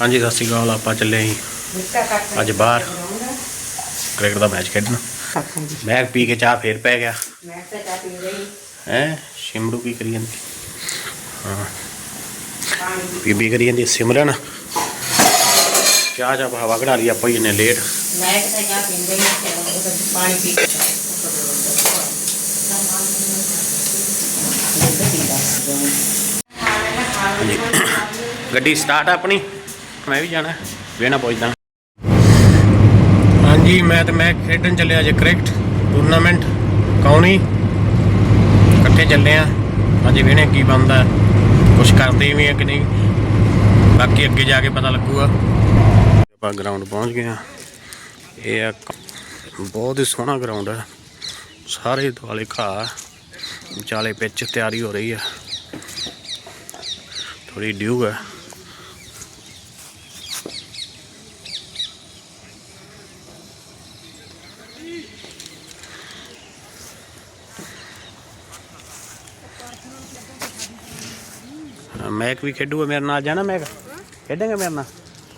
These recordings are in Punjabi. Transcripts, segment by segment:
ਹਾਂਜੀ, ਸਤਿ ਸ਼੍ਰੀ ਅਕਾਲ, ਆਪਾਂ ਚੱਲੇ ਆਂ ਅੱਜ ਬਾਹਰ। ਕ੍ਰਿਕਟ ਦਾ ਮੈਚ ਖੇਡਣਾ। ਮੈਂ ਪੀ ਕੇ ਚਾਹ ਫੇਰ ਪੈ ਗਿਆ। ਮੈਂ ਤਾਂ ਚਾਹ ਪੀ ਰਹੀ ਹੈ ਸ਼ਿਮਰੂ ਕੀ ਕਰੀ ਜਾਂਦੀ? ਹਾਂ। ਬੀਬੀ ਕਰੀ ਜਾਂਦੀ ਸਿਮਰਨ। ਚਾਹ ਚਾਹ ਹਵਾ ਕਢਾ ਲਈ, ਆਪਾਂ ਹੀ ਲੇਟ ਮੈਂ ਤਾਂ ਚਾਹ ਪੀਂਦਾ ਹੀ ਪਾਣੀ ਪੀ ਕੇ ਗੱਡੀ ਸਟਾਰਟ ਆਪਣੀ। ਮੈਂ ਵੀ ਜਾਣਾ ਵੇਣਾ ਪਹੁੰਚਦਾ ਹਾਂਜੀ, ਮੈਂ ਤੇ ਮੈਂ ਖੇਡਣ ਚੱਲਿਆ ਜੇ ਕ੍ਰਿਕਟ ਟੂਰਨਾਮੈਂਟ ਕੌਣੀ। ਇਕੱਠੇ ਚੱਲੇ ਆ ਹਾਂਜੀ ਵੇਣੇ ਕੀ ਬਣਦਾ ਕੁਝ ਕਰਦੇ ਵੀ ਆ ਕਿ ਨਹੀਂ। ਬਾਕੀ ਅੱਗੇ ਜਾ ਕੇ ਪਤਾ ਲੱਗੂਗਾ। ਆਪਾਂ ਗਰਾਊਂਡ ਪਹੁੰਚ ਗਏ ਆ। ਇਹ ਆ ਬਹੁਤ ਹੀ ਸੋਹਣਾ ਗਰਾਊਂਡ ਹੈ ਸਾਰੇ ਦੁਆਲੇ ਘਾਹ, ਵਿਚਾਲੇ ਪਿੱਚ ਤਿਆਰੀ ਹੋ ਰਹੀ ਆ। ਥੋੜੀ ਡਿਊ ਹੈ ਮੈਕ ਵੀ ਖੇਡੂਗਾ ਮੇਰੇ ਨਾਲ ਜਾਣਾ ਮੈਕ? ਖੇਡੇਗਾ ਮੇਰੇ ਨਾਲ?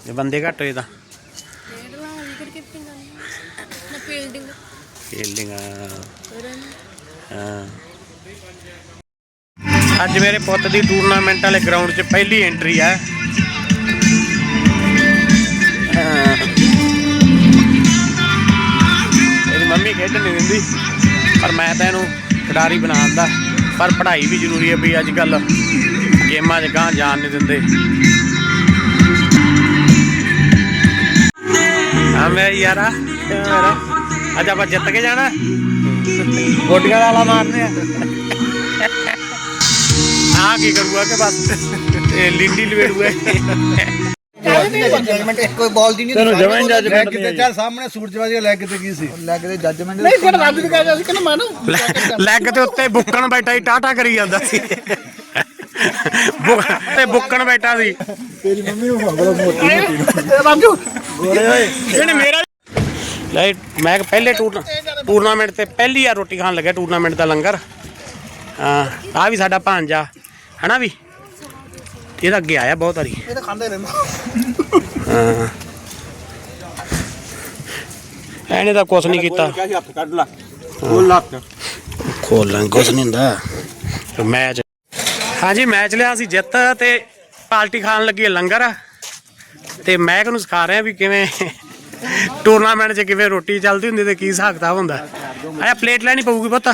ਜੇ ਬੰਦੇ ਘੱਟ ਹੋਏ ਤਾਂ। ਖੇਡਣਾ ਵਿਕਟ ਕੀਪਿੰਗ ਨਾ ਫੀਲਡਿੰਗ। ਫੀਲਡਿੰਗ ਹਾਂ। ਅੱਜ ਮੇਰੇ ਪੁੱਤ ਦੀ ਟੂਰਨਾਮੈਂਟ ਵਾਲੇ ਗਰਾਊਂਡ 'ਚ ਪਹਿਲੀ ਐਂਟਰੀ ਹੈ। ਇਹਦੀ ਮੰਮੀ ਖੇਡਣ ਨਹੀਂ ਦਿੰਦੀ। ਪਰ ਮੈਂ ਤਾਂ ਇਹਨੂੰ ਖਿਡਾਰੀ ਬਣਾਉਂਦਾ ਪਰ ਪੜ੍ਹਾਈ ਵੀ ਜ਼ਰੂਰੀ ਹੈ ਵੀ ਅੱਜ ਕੱਲ ਗੇਮਾਂ 'ਚ ਗਾਂ ਜਾਣ ਨਹੀਂ ਦਿੰਦੇ। ਹਾਂ ਮੈਂ ਯਾਰਾ ਮੇਰਾ ਅੱਜ ਆਪਾਂ ਜਿੱਤ ਕੇ ਜਾਣਾ। ਗੋਡੀਆਂ ਵਾਲਾ ਮਾਰਨੇ ਆ। ਆ ਕੀ ਕਰੂਗਾ ਕਿ ਬਸ? ਇਹ ਲਿੰਡੀ ਲਵੇੜੂਗਾ। ਜਜਮੈਂਟ ਕੋਈ ਬਾਲ ਦੀ ਨਹੀਂ ਤੈਨੂੰ ਜਮਾਂ ਹੀ judgment ਲੈਗ ਨਹੀਂ ਤੇ ਆਈ। ਚੱਲ ਸਾਹਮਣੇ ਸੂਰਜ ਵਾਜੀ ਲੈਗ ਤੇ ਕੀ ਸੀ? ਲੈਗ ਤੇ ਜਜਮੈਂਟ ਨਹੀਂ ਫਿਰ ਰੱਜ ਵੀ ਕਹਿ ਸੀ ਕਿ ਮੈਂ ਲੈਗ ਤੇ ਉੱਤੇ ਬੁੱਕਣ ਬੈਠਾ ਹੀ ਟਾਟਾ ਕਰੀ ਜਾਂਦਾ ਸੀ। ਤੇ ਬੁੱਕਣ ਬੈਠਾ ਸੀ। ਤੇਰੀ ਮੰਮੀ ਨੂੰ ਫੰਗਲਾ ਮੋਟੀ ਮੋਟੀ ਰਾਜੂ ਗੋਰੇ ਓਏ। ਇਹਨੇ ਮੇਰਾ ਲੈ ਮੈਂ ਪਹਿਲੇ ਟੂਰ ਟੂਰਨਾਮੈਂਟ ਤੇ ਪਹਿਲੀ ਆ ਰੋਟੀ ਖਾਣ ਲੱਗਿਆ ਟੂਰਨਾਮੈਂਟ ਦਾ ਲੰਗਰ। ਹਾਂ ਆ ਵੀ ਸਾਡਾ ਭਾਂਜਾ ਹਨਾ ਵੀ? ਇਹਦਾ ਅੱਗੇ ਆਇਆ ਬਹੁਤ ਵਾਰੀ। ਇਹ ਤਾਂ ਖਾਂਦੇ ਰਹਿੰਦਾ। ਹਾਂ। ਇਹਨੇ ਤਾਂ ਕੁਛ ਨਹੀਂ ਕੀਤਾ। ਹੱਥ ਕੱਢ ਲਾ। ਉਹ ਲੱਤ ਖੋਲਣ ਕੁਛ ਨਹੀਂ ਹੁੰਦਾ। ਮੈਚ ਹਾਂਜੀ, ਮੈਚ ਲਿਆ ਸੀ ਜਿੱਤ ਤੇ ਪਾਰਟੀ ਖਾਣ ਲੱਗੀ ਹੈ ਲੰਗਰ। ਤੇ ਮੈਂ ਨੂੰ ਸਿਖਾ ਰਿਹਾ ਵੀ ਕਿਵੇਂ ਟੂਰਨਾਮੈਂਟ 'ਚ ਕਿਵੇਂ ਰੋਟੀ ਚੱਲਦੀ ਹੁੰਦੀ ਤੇ ਕੀ ਹਿਸਾਬ ਕਿਤਾਬ ਹੁੰਦਾ। ਆਇਆ ਪਲੇਟ ਲੈਣੀ ਪਊਗੀ ਪੁੱਤ।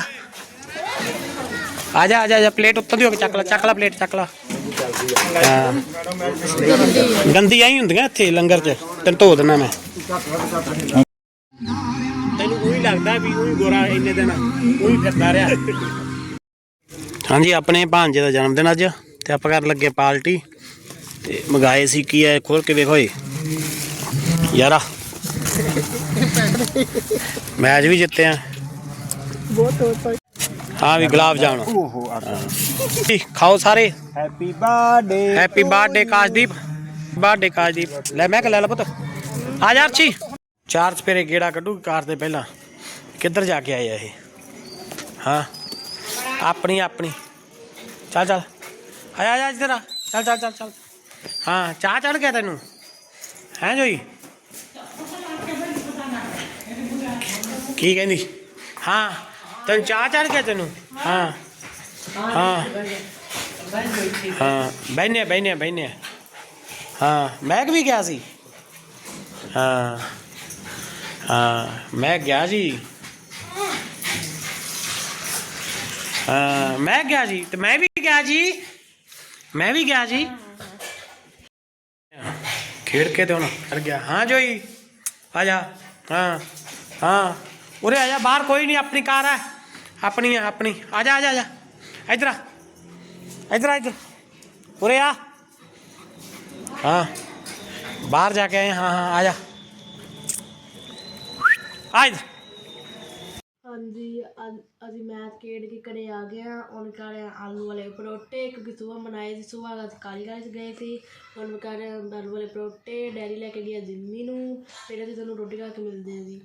ਆ ਜਾ ਆ ਜਾ ਪਲੇਟ ਉੱਤੋਂ ਦੀ ਹੋ ਕੇ ਚੱਕ ਲੈ ਚੱਕ ਲੈ ਪਲੇਟ ਚੱਕ ਲੈ। ਹਾਂ। ਗੰਦੀ ਆਈ ਹੁੰਦੀਆਂ ਇੱਥੇ ਲੰਗਰ 'ਚ, ਤੈਨੂੰ ਧੋ ਦਿੰਦਾ ਮੈਂ। ਤੈਨੂੰ ਉਹੀ ਲੱਗਦਾ ਵੀ ਉਹੀ ਗੋਰਾ ਇੰਨੇ ਦਿਨ, ਉਹੀ ਫਿਰਦਾ ਰਿਹਾ। ਹਾਂਜੀ ਆਪਣੇ ਭਾਂਜੇ ਦਾ ਜਨਮ ਦਿਨ ਅੱਜ ਤੇ ਆਪਾਂ ਕਰਨ ਲੱਗੇ ਪਾਰਟੀ ਤੇ ਮਗਾਏ ਸੀ ਕੀ ਹੈ ਖੋਲ ਕੇ ਵੇਖੋ ਏ ਯਾਰਾ। ਮੈਚ ਵੀ ਜਿੱਤੇ ਆ। ਹਾਂ ਵੀ ਗੁਲਾਬ ਜਾਮਣ। ਓਹੋ ਜੀ, ਖਾਓ ਸਾਰੇ। Happy birthday happy birthday Kashdeep. Birthday Kashdeep. ਲੈ ਮੈਂ ਕਿ ਲੈ ਲਾ ਪੁੱਤ। ਆ ਜਾ ਅਰਚੀ ਚਾਰ ਚਪੇਰੇ ਗੇੜਾ ਕੱਢੂ ਕਾਰ ਦੇ ਪਹਿਲਾਂ। ਕਿੱਧਰ ਜਾ ਕੇ ਆਏ ਆ ਇਹ? ਹਾਂ। ਆਪਣੀ ਆਪਣੀ। ਚੱਲ ਚੱਲ। ਆ ਜਾ ਆ ਇੱਧਰ ਆ। ਚੱਲ ਚੱਲ ਚੱਲ ਚੱਲ। ਹਾਂ, ਚਾਹ ਚੜ ਗਿਆ ਤੈਨੂੰ? ਹੈ ਜੋਈ? ਕੀ ਕਹਿੰਦੀ? ਹਾਂ, ਤੈਨੂੰ ਚਾਹ ਚੜ ਗਿਆ ਤੈਨੂੰ? ਹਾਂ। ਹਾਂ। ਹਾਂ ਬੈਨੇ ਬੈਨੇ ਬੈਨੇ ਹਾਂ, ਮੈਂ ਵੀ ਗਿਆ ਸੀ। ਹਾਂ। ਹਾਂ, ਮੈਂ ਗਿਆ ਜੀ ਹਾਂ ਮੈਂ ਗਿਆ ਜੀ ਤੇ ਮੈਂ ਵੀ ਗਿਆ ਜੀ ਮੈਂ ਵੀ ਗਿਆ ਜੀ ਖੇਡ ਕੇ ਤੇ ਹੁਣ ਕਰ ਗਿਆ ਹਾਂ ਜੋਈ ਆ ਜਾ ਹਾਂ ਹਾਂ ਉਰੇ ਆ ਜਾ ਬਾਹਰ ਕੋਈ ਨਹੀਂ ਆਪਣੀ ਕਾਰ ਹੈ ਆਪਣੀ ਹੈ ਆਪਣੀ ਆ ਜਾ ਆ ਜਾ ਆ ਜਾ ਇੱਧਰ ਆ ਇੱਧਰ ਆ ਇੱਧਰ ਉਰੇ ਆ ਹਾਂ ਬਾਹਰ ਜਾ ਕੇ ਆਏ ਹਾਂ ਹਾਂ ਆ ਜਾ ਆ ਇੱਧਰ ਅੱਜ, ਅਸੀਂ ਮੈਚ ਖੇਡ ਕੇ ਘਰੇ ਆ ਗਏ ਹਾਂ। ਹੁਣ ਕਰ ਰਹੇ ਹਾਂ ਆਲੂ ਵਾਲੇ ਪਰੋਟੇ ਕਿਉਂਕਿ ਸੁਬਹ ਬਣਾਏ ਸੀ, ਸੁਬਹ ਅਸੀਂ ਕਾਲੀਗੜ੍ਹ 'ਚ ਗਏ ਸੀ। ਹੁਣ ਕਰ ਰਹੇ ਹਾਂ ਆਲੂ ਵਾਲੇ ਪਰੋਟੇ ਡੈਡੀ ਲੈ ਕੇ ਗਿਆ ਜਿੰਮੀ ਨੂੰ। ਫਿਰ ਅਸੀਂ ਤੁਹਾਨੂੰ ਰੋਟੀ ਖਾ ਕੇ ਮਿਲਦੇ ਹਾਂ ਜੀ।